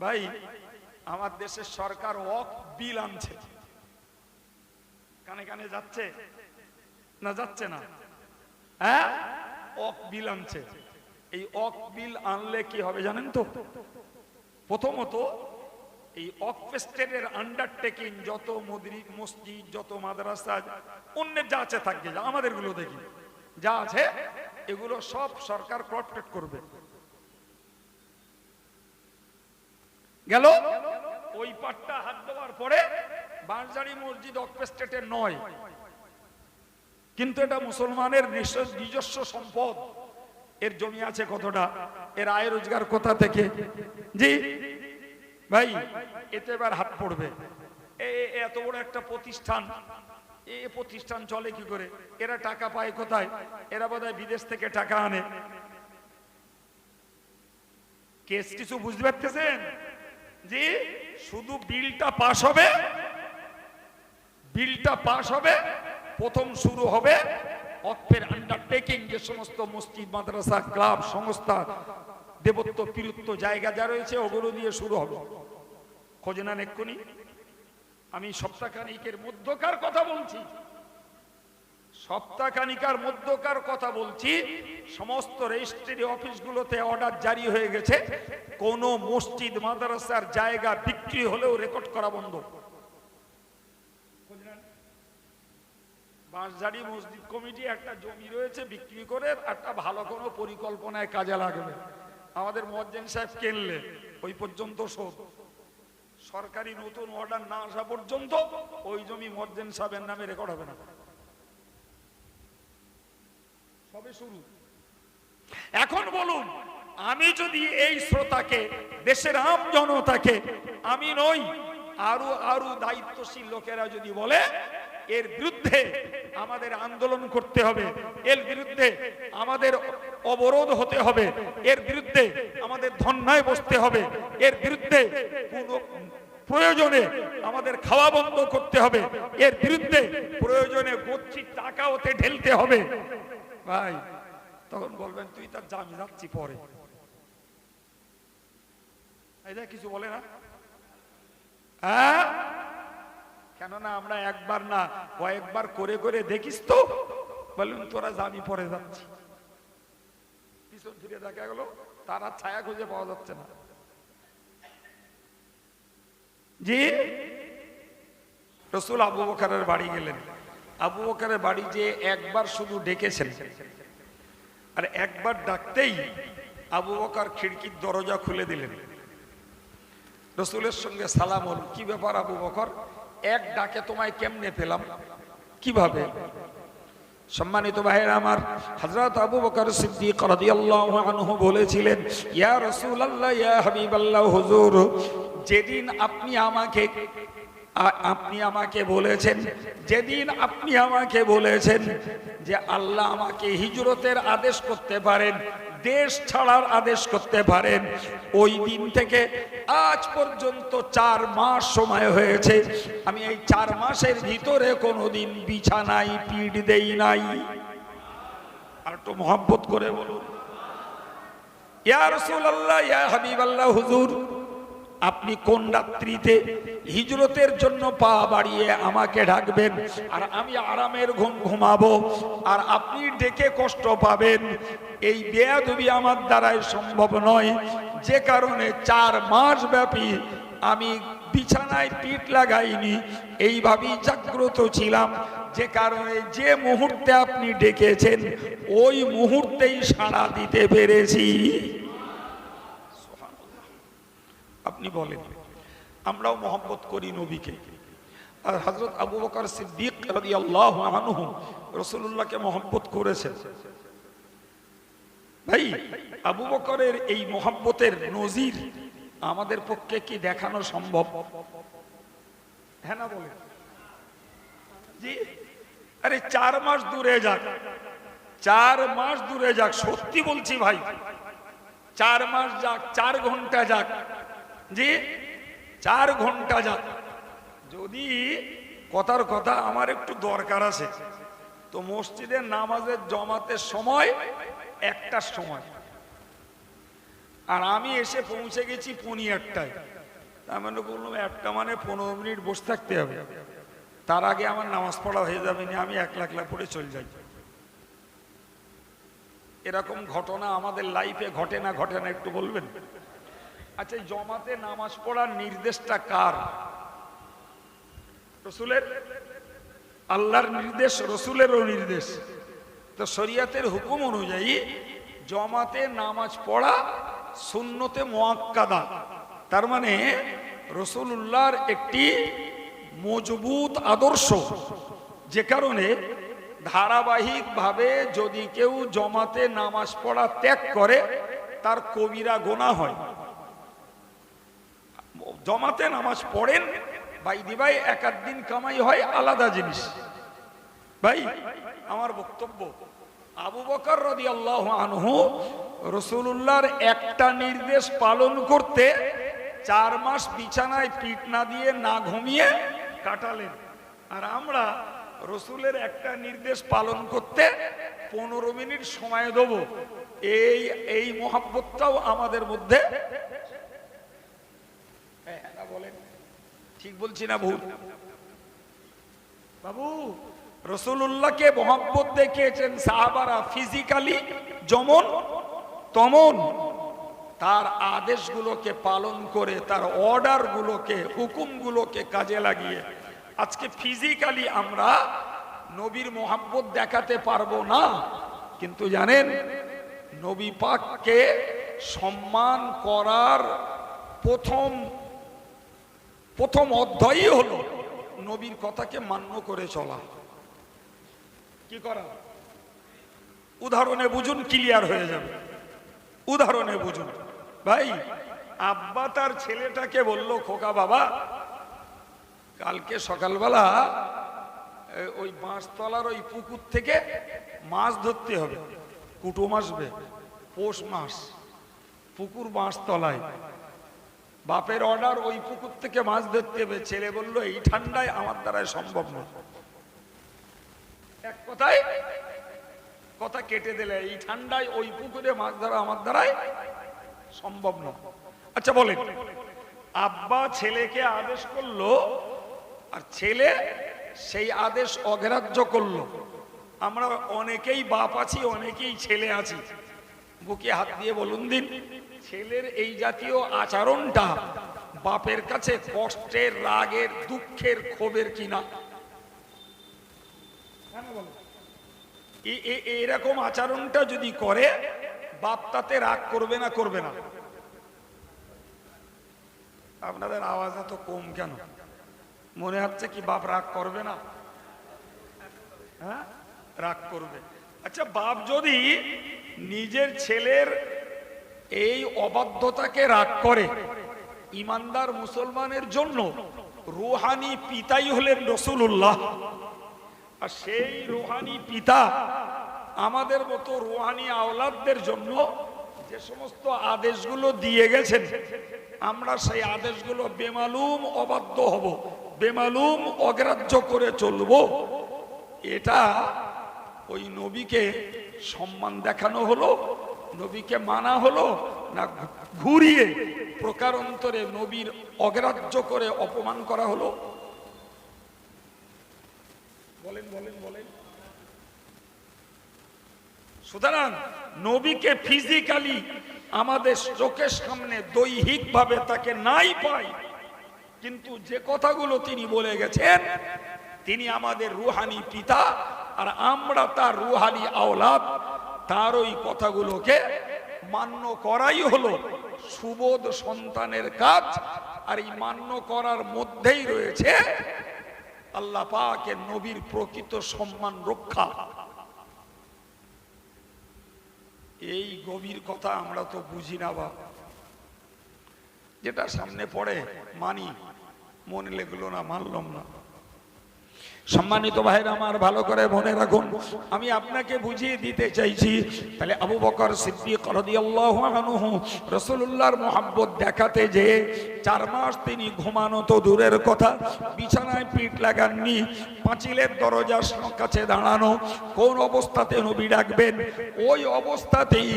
ভাই, আমার দেশের সরকার অক বিল আনছে। কানে কানে যাচ্ছে? না যাচ্ছে না? হ্যাঁ? অক বিল আনছে। এই অক বিল আনলে কি হবে জানেন তো? প্রথমত, এই অকফেস্টেডের আন্ডারটেকিং যত মদরি, মসজিদ, যত মাদ্রাসা, অন্যের যা আছে থাকবে, যা আমাদেরগুলো দেখি। যা আছে, এগুলো সব সরকার প্রটেক্ট করবে। গেল? ওই পাটটা হাত দেওয়ার পরে বাঁশজারি মসজিদ অকফেস্টেটের নয়। কিন্তু এটা মুসলমানের নিজস্ব সম্পদ। এর জমি আছে কতটা? এর আয় রোজগার কোথা থেকে? জি, ভাই, এতে এবার হাত পড়বে। এত বড় একটা প্রতিষ্ঠান। এ প্রতিষ্ঠান চলে কি করে? এরা টাকা পায় কোথায়? এরা বোধহয় বিদেশ থেকে টাকা আনে। কেস কিছু বুঝতে পারতেছেন? যে শুধু বিলটা পাস হবে, বিলটা পাস হবে, প্রথম শুরু হবে অক্ষের আন্ডারটেকিং যে সমস্ত মসজিদ, মাদ্রাসা, ক্লাব, সংস্থা, দেবত্ব পীরত্ব জায়গা যা রয়েছে, ওগুলো দিয়ে শুরু হবে। খোঁজে না এক্ষুনি। আমি সপ্তাহখানিকের মধ্যকার কথা বলছি। সপ্তাহখানিকার মধ্যকার কথা বলছি, সমস্ত রেজিস্ট্রি অফিসগুলোতে অর্ডার জারি হয়ে গেছে। কোন মসজিদ, মাদ্রাসার জায়গা বিক্রি হলেও রেকর্ড করা বন্ধ। বাঁশঝাড়ি মসজিদ কমিটি একটা জমি রয়েছে বিক্রি করে, একটা ভালো কোনো পরিকল্পনায় কাজে লাগবে। আমাদের মজ্জেন সাহেব কিনলে? ওই পর্যন্ত শোধ। সরকারি নতুন অর্ডার না আসা পর্যন্ত ওই জমি মজ্জেন সাহেবের নামে রেকর্ড হবে না। সবে শুরু। এখন বলুন, আমি যদি এই শ্রোতাকে, দেশের আম জনতাকে, আমি নই, আরও আরও দায়িত্বশীল লোকেরা যদি বলে, এর বিরুদ্ধে আমাদের আন্দোলন করতে হবে, এর বিরুদ্ধে আমাদের অবরোধ হতে হবে, এর বিরুদ্ধে আমাদের ধন্যায় বসতে হবে, এর বিরুদ্ধে প্রয়োজনে আমাদের খাওয়া বন্ধ করতে হবে এর বিরুদ্ধে প্রয়োজনে গচ্ছির টাকা ওতে ঢেলতে হবে ভাই তখন বলবেন, তুই তার জামি যাচ্ছি পরে। কিছু বলে না? হ্যাঁ? কেননা আমরা একবার না, কয়েকবার করে করে দেখিস তো। বলুন, তোরা জামি পরে যাচ্ছি। পিছন ফিরে দেখা গেল, তারা ছায়া খুঁজে পাওয়া যাচ্ছে না। জি? রসুল আবু বাড়ি গেলেন। আবু বাড়ি যে একবার শুধু ডেকেছেন। আর একবার ডাকতেই আবু বকার খিড়কির দরজা খুলে দিলেন। রসুলের সঙ্গে সালাম হল, কি ব্যাপার আবু বকর? এক ডাকে তোমায় কেমনে পেলাম? কীভাবে? সম্মানিত ভাইয়ের আমার, হযরত আবু বকর সিদ্দিক রাদিয়াল্লাহু আনহু বলেছিলেন, ইয়া রাসূলুল্লাহ, ইয়া হাবিবাল্লাহ, হুজুর, যেদিন আপনি আমাকে আপনি আমাকে বলেছেন, যেদিন আপনি আমাকে বলেছেন যে আল্লাহ আমাকে হিজরতের আদেশ করতে পারেন, দেশ ছাড়ার আদেশ করতে পারেন, ওই দিন থেকে আজ পর্যন্ত চার মাস সময় হয়েছে, আমি এই চার মাসের ভিতরে কোনো দিন বিছানায় পিঠ দেই নাই। আর একটু মহব্বত করে বলুন। ইয়া রাসূলুল্লাহ, ইয়া হাবিবাল্লাহ, হুজুর আপনি কোন রাত্রিতে হিজরতের জন্য পা বাড়িয়ে আমাকে ডাকবেন আর আমি আরামের ঘুম ঘুমাবো, আর আপনি ডেকে কষ্ট পাবেন। এই বেয়াদবি আমার দ্বারাই সম্ভব নয়। যে কারণে চার মাস ব্যাপী আমি বিছানায় পিঠ লাগাইনি। এইভাবেই জাগ্রত ছিলাম। যে কারণে যে মুহূর্তে আপনি ডেকেছেন, ওই মুহূর্তেই সাড়া দিতে পেরেছি। আপনি বলেন। আমরাও মোহাম্মত করি নবীকে। আর হজরত আবু বকর সিদ্দিক রাসূলুল্লাহকে মোহাম্মত করেছেন। ভাই, আবু বকরের এই মোহাম্মতের নজির আমাদের পক্ষে কি দেখানো সম্ভব? হ্যাঁ না বলে আরে চার মাস দূরে যাক। চার মাস দূরে যাক, সত্যি বলছি ভাই। চার মাস যাক, চার ঘণ্টা যাক। জি চার ঘণ্টা যাক যদি কথার কথা আমার একটু দরকার আছে, তো মসজিদের নামাজের জমাতে সময়, একটার সময়। আর আমি এসে পৌঁছে গেছি পনি একটায় তার মানে বললাম, একটা মানে পনেরো মিনিট বসে থাকতে হবে। তার আগে আমার নামাজ পড়া হয়ে যাবে না, আমি এক লাখ লাখ পড়ে চলে যাই। এরকম ঘটনা আমাদের লাইফে ঘটে না ঘটে না, একটু বলবেন? আচ্ছা জমাতে নামাজ পড়ার নির্দেশটা কার? রসুলের? আল্লাহর নির্দেশ, রসুলেরও নির্দেশ। তো শরিয়াতের হুকুম অনুযায়ী জমাতে নামাজ পড়া সুন্নতে মোয়াক্কাদা। তার মানে রসুল্লাহর একটি মজবুত আদর্শ। যে কারণে ধারাবাহিকভাবে যদি কেউ জমাতে নামাজ পড়া ত্যাগ করে, তার কবিরা গোনা হয়। জমাতে নামাজ পড়েন, ভাই দিবাই এক দিন কামাই হয়, আলাদা জিনিস। ভাই, আমার বক্তব্য, আবু বকর রদি আল্লাহ আনহু রসুল্লাহর একটা নির্দেশ পালন করতে চার মাস বিছানায় পিঠ না দিয়ে না ঘুমিয়ে কাটালেন। আর আমরা রসুলের একটা নির্দেশ পালন করতে পনেরো মিনিট সময় দেবো। এই এই মহাব্বতটাও আমাদের মধ্যে ঠিক বলছি না ভুল? বাবু রসুল্লাহকে মোহাম্মত দেখিয়েছেন সাহাবারা ফিজিক্যালি যেমন তমন। তার আদেশগুলোকে পালন করে, তার অর্ডারগুলোকে, হুকুমগুলোকে কাজে লাগিয়ে। আজকে ফিজিক্যালি আমরা নবীর মোহাম্মত দেখাতে পারব না, কিন্তু জানেন, নবী পাককে সম্মান করার প্রথম প্রথম অধ্যায়ই হলো নবীর কথাকে মান্য করে চলা। কি করা? উদাহরণে বুঝুন ক্লিয়ার হয়ে যাবে। উদাহরণে বুঝুন। ভাই, আব্বা তার ছেলেটাকে বলল, খোকা বাবা, কালকে সকালবেলা ওই বাঁশতলার ওই পুকুর থেকে মাছ ধরতে হবে। কুটুম আসবে পৌষ মাস, পুকুর বাঁশতলায়। বাপের অর্ডার ওই পুকুর থেকে মাছ ধরতে হবে। ছেলে বলল, এই ঠান্ডায় আমার দ্বারাই সম্ভব না এক কথায় কথা কেটে দিলে, এই ঠান্ডায় ওই পুকুরে মাছ ধরা আমার দ্বারাই সম্ভব না আচ্ছা বলেন। আব্বা ছেলেকে আদেশ করল, আর ছেলে সেই আদেশ অগ্রাহ্য করল। আমরা অনেকেই বাপ আছি, অনেকেই ছেলে আছি। বুকে হাত দিয়ে বলুন দিন। ছেলের এই জাতীয় আচরণটা বাপের কাছে কষ্টের, রাগের, দুঃখের ক্ষোভের কিনা? এরকম আচরণটা যদি করে, বাপ তাতে রাগ করবে না করবে না? আপনাদের আওয়াজ এত কম কেন? মনে হচ্ছে কি বাপ রাগ করবে না? হ্যাঁ? রাগ করবে। আচ্ছা বাপ যদি নিজের ছেলের এই অবাধ্যতাকে রাগ করে। ইমানদার মুসলমানের জন্য রুহানি পিতাই হলেন রসুল্লাহ আর সেই রুহানি পিতা আমাদের মতো রুহানি আওলাদদের জন্য যে সমস্ত আদেশগুলো দিয়ে গেছেন, আমরা সেই আদেশগুলো বেমালুম অবাধ্য হব, বেমালুম অগ্রাহ্য করে চলব। এটা ওই নবীকে সম্মান দেখানো হলো নবীকে মানা হলো না ঘুরিয়ে প্রকারান্তরে নবীর অগ্রাহ্য করে অপমান করা হলো? বলেন বলেন বলেন। সুতরাং নবীকে ফিজিক্যালি আমাদের চোখের সামনে দৈহিক ভাবে তাকে নাই পাই, কিন্তু যে কথাগুলো তিনি বলে গেছেন, তিনি আমাদের রুহানি পিতা, আর আমরা তার রুহানি আওলাদ। তার ওই কথাগুলোকে মান্য করাই হলো সুবোধ সন্তানের কাজ, আর এই মান্য করার মধ্যেই রয়েছে আল্লাহ পাকের নবীর প্রকৃত সম্মান রক্ষা। এই গভীর কথা আমরা তো বুঝি না বা যেটা সামনে পড়ে, মানি, মনে লেগলো না, মানলাম না। সম্মানিত ভাইরা আমার, ভালো করে মনে রাখুন, আমি আপনাকে বুঝিয়ে দিতে চাইছি, তাহলে আবু বকর সিদ্দিক রাদিয়াল্লাহু আনহু রাসূলুল্লাহর মোহাব্বত দেখাতে যে চার মাস তিনি ঘুমানো তো দূরের কথা, বিছানায় পিঠ লাগাননি, পাঁচিলের দরজার কাছে দাঁড়ানো, কোন অবস্থাতে নবী ডাকবেন, ওই অবস্থাতেই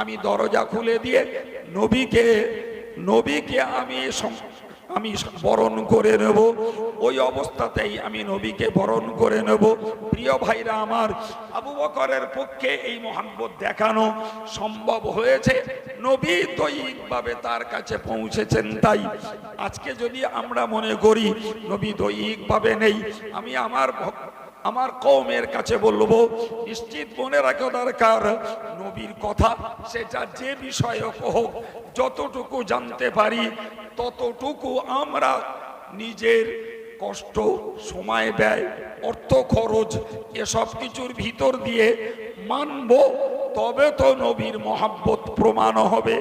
আমি দরজা খুলে দিয়ে নবীকে নবীকে আমি আমি বরণ করে নেব। ওই অবস্থাতেই আমি নবীকে বরণ করে নেব। প্রিয় ভাইরা আমার, আবু বকরের পক্ষে এই মোহাম্মত দেখানো সম্ভব হয়েছে। নবী দৈহিকভাবে তার কাছে পৌঁছেছেন তাই। আজকে যদি আমরা মনে করি নবী দৈহিকভাবে নেই, আমি আমার আমার কৌমের কাছে বলব, নিশ্চিত মনে রাখা দরকার, নবীর কথা সেটা যে বিষয়ে হোক, যতটুকু জানতে পারি ততটুকু আমরা নিজের কষ্ট, সময় ব্যয়, অর্থ খরচ এসব কিছুর ভিতর দিয়ে মানব, তবে তো নবীর মহাব্বত প্রমাণ হবে।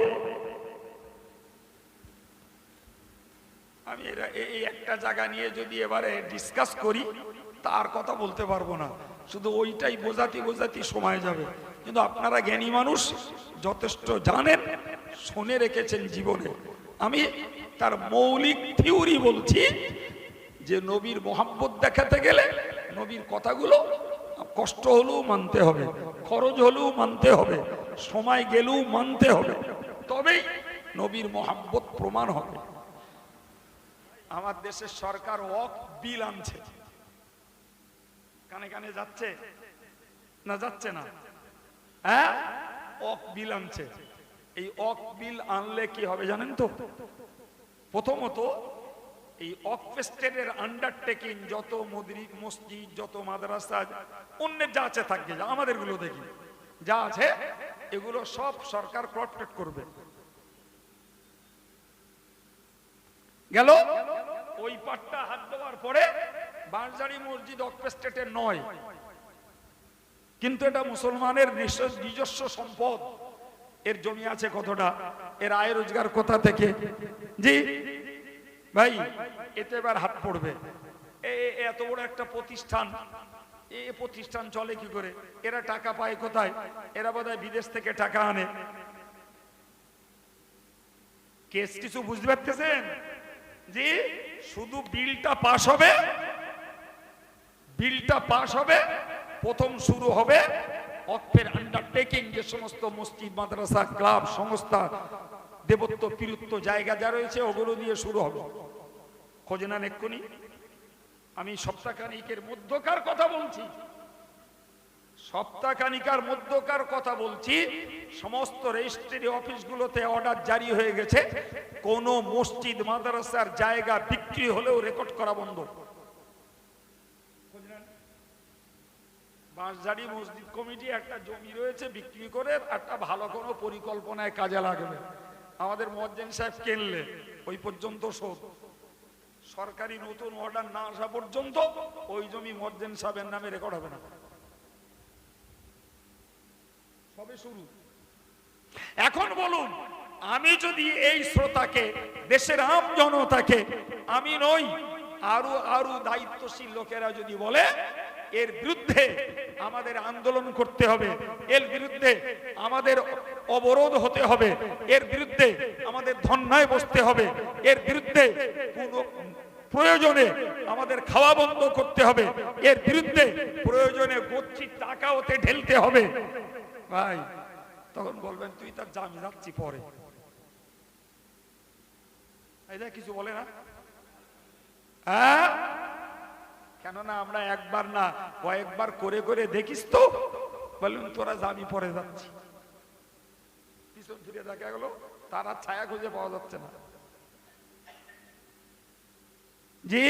আমি এরা এই একটা জায়গা নিয়ে যদি এবারে ডিসকাস করি, তার কথা বলতে পারব না। শুধু ওইটাই বোঝাতে বোঝাতে সময় যাবে। কিন্তু আপনারা জ্ঞানী মানুষ যথেষ্ট জানেন, শুনে রেখেছেন জীবনে। আমি তার মৌলিক থিওরি বলছি যে নবীর মোহাম্মত দেখাতে গেলে নবীর কথাগুলো কষ্ট হলেও মানতে হবে, খরচ হলেও মানতে হবে, সময় গেলেও মানতে হবে। তবেই নবীর মোহাম্মত প্রমাণ হবে। আমার দেশের সরকার অক বিল আনছে। কানে কানে যাচ্ছে? না যাচ্ছে না? হ্যাঁ? অক বিল আনছে। এই অক বিল আনলে কি হবে জানেন তো? প্রথমত, এই অকফেস্টেডের আন্ডারটেকিং যত মদরিক মসজিদ, যত মাদ্রাসা অন্যের যা আছে থাকবে আমাদেরগুলো দেখি, যা আছে, এগুলো সব সরকার প্রটেক্ট করবে। গেল? ওই পাটটা হাত দেওয়ার পরে বাঁশজারি মসজিদ অকপেস্টেটের নয়। কিন্তু এটা মুসলমানের নিজ- নিজস্ব সম্পদ। এর জমি আছে কতটা? এর আয় রোজগার কোথা থেকে? জি? ভাই, এতে এবার হাত পড়বে। এত বড় একটা প্রতিষ্ঠান। এ প্রতিষ্ঠান চলে কি করে? এরা টাকা পায় কোথায়? এরা বোধহয় বিদেশ থেকে টাকা আনে। কেস কিছু বুঝতে পারতেছেন? যে শুধু বিলটা পাস হবে, বিলটা পাস হবে, প্রথম শুরু হবে অক্ষের আন্ডারটেকিং যে সমস্ত মসজিদ, মাদ্রাসা, ক্লাব, সংস্থা, দেবত্ব, পিরুত্ব জায়গা যা রয়েছে, ওগুলো দিয়ে শুরু হবে। খোঁজে না এক্ষুনি। আমি সপ্তাহখানিকের মধ্যকার কথা বলছি। সপ্তাহখানিকার মধ্যকার কথা বলছি, সমস্ত রেজিস্ট্রি অফিসগুলোতে অর্ডার জারি হয়ে গেছে। কোন মসজিদ, মাদ্রাসার জায়গা বিক্রি হলেও রেকর্ড করা বন্ধ। বাঁশঝাড়ি মসজিদ কমিটি একটা জমি রয়েছে, বিক্রি করে একটা ভালো কোনো পরিকল্পনায় কাজে লাগবে। আমাদের মজ্জেন সাহেব কিনলে ওই পর্যন্ত শোধ। সরকারি নতুন অর্ডার না আসা পর্যন্ত ওই জমি মজ্জেন সাহেবের নামে রেকর্ড হবে না। সবে শুরু। এখন বলুন, আমি যদি এই শ্রোতাকে, দেশের আম জনতাকে, আমি নই, আরও আরও দায়িত্বশীল লোকেরা যদি বলে এর বিরুদ্ধে আমাদের আন্দোলন করতে হবে। এর বিরুদ্ধে আমাদের অবরোধ হতে হবে। এর বিরুদ্ধে আমাদের ধন্যায় বসতে হবে। এর বিরুদ্ধে প্রয়োজনে আমাদের খাওয়া বন্ধ করতে হবে। এর বিরুদ্ধে প্রয়োজনে গচ্ছির টাকা ওতে ঢেলতে হবে। ভাই, তখন বলবেন, তুই তার জামি যাচ্ছি পরে এটা কিছু বলে না। হ্যাঁ? কেননা আমরা একবার না, কয়েকবার করে করে দেখিস তো। বলুন, তোরা জামি পরে যাচ্ছি। পিছন ফিরে দেখা গেল, তার আর ছায়া খুঁজে পাওয়া যাচ্ছে না। জি?